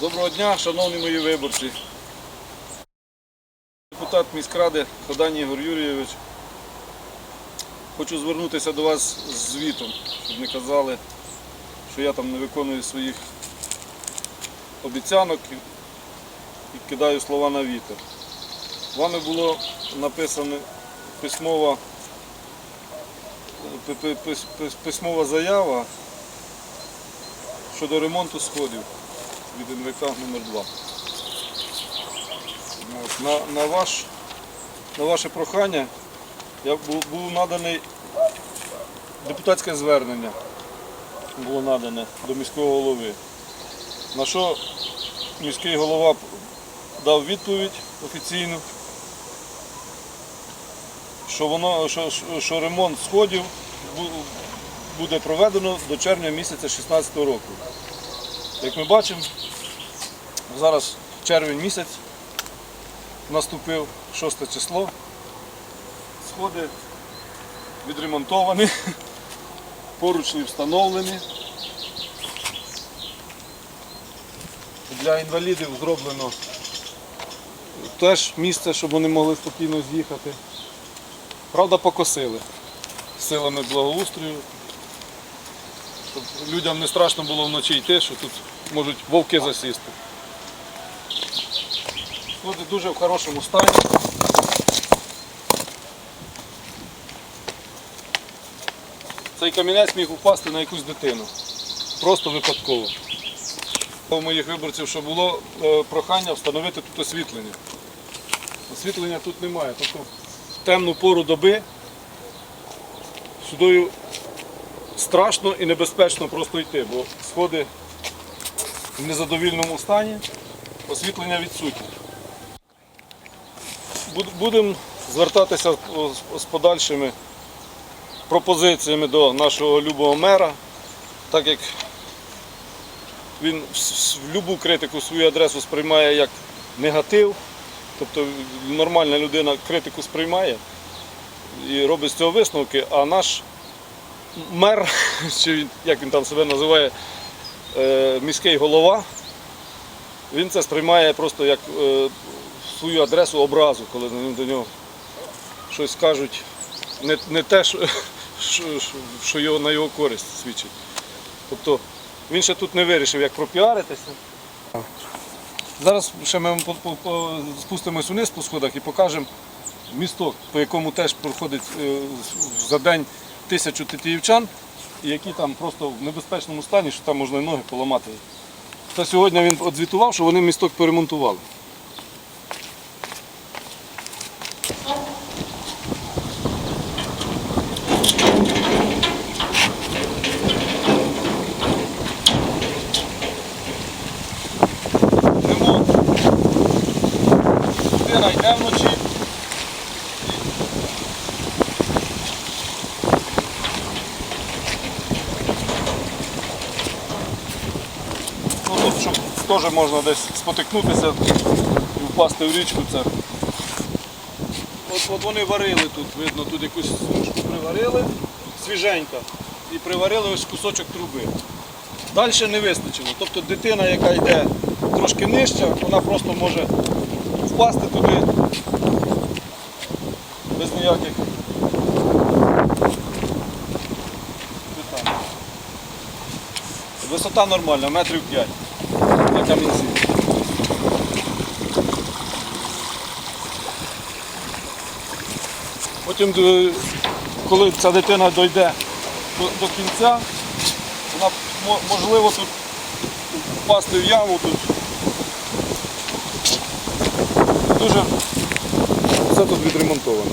Доброго дня, шановні мої виборці. Депутат міськради Ходан Ігор Юрійович. Хочу звернутися до вас з звітом, щоб не казали, що я там не виконую своїх обіцянок і кидаю слова на вітер. Вами було написано письмова, пи- пи- пис- пис- письмова заява щодо ремонту сходів від НВК номер 2 От, На, на, ваш, на ваше прохання я був, наданий депутатське звернення було надане до міського голови. На що міський голова дав відповідь офіційну, що, воно, що- що ремонт сходів буде проведено до червня місяця 2016 року. Як ми бачимо, зараз червень місяць наступив 6 число. Сходи відремонтовані, поручні встановлені. Для інвалідів зроблено теж місце, щоб вони могли спокійно з'їхати. Правда, покосили силами благоустрою, щоб людям не страшно було вночі йти, що тут можуть вовки засісти. Сходи дуже в хорошому стані. Цей камінець міг упасти на якусь дитину. Просто випадково. У моїх виборців, що було е, прохання встановити тут освітлення. Освітлення тут немає. Тобто в темну пору доби сюдою страшно і небезпечно просто йти, бо сходи в незадовільному стані, освітлення відсутнє. Будемо звертатися з- подальшими пропозиціями до нашого любого мера, так як він будь-яку критику свою адресу сприймає як негатив, тобто нормальна людина критику сприймає і робить з цього висновки, а наш мер, чи як він там себе називає, е, міський голова, він це сприймає просто як е, свою адресу образу, коли до нього щось кажуть, не, не те, що, що, його, на його користь свідчить. Тобто він ще тут не вирішив, як пропіаритися. Зараз ще ми спустимось вниз по сходах і покажемо місток, по якому теж проходить е, за день тисячу тетіївчан, які там просто в небезпечному стані, що там можна і ноги поламати. Та сьогодні він одзвітував, що вони місток поремонтували. Не можна. Людина йде вночі. Ну, тут, щоб теж можна десь спотикнутися і впасти в річку. Це. От, от вони варили тут, видно, тут якусь сумушку приварили, свіженька, і приварили ось кусочок труби. Далі не вистачило. Тобто дитина, яка йде трошки нижче, вона просто може впасти туди без ніяких питань. Висота нормальна, метрів 5 на камінці. Потім, е, коли ця дитина дойде до, до кінця, вона можливо тут впасти в яму тут. Дуже все тут відремонтовано.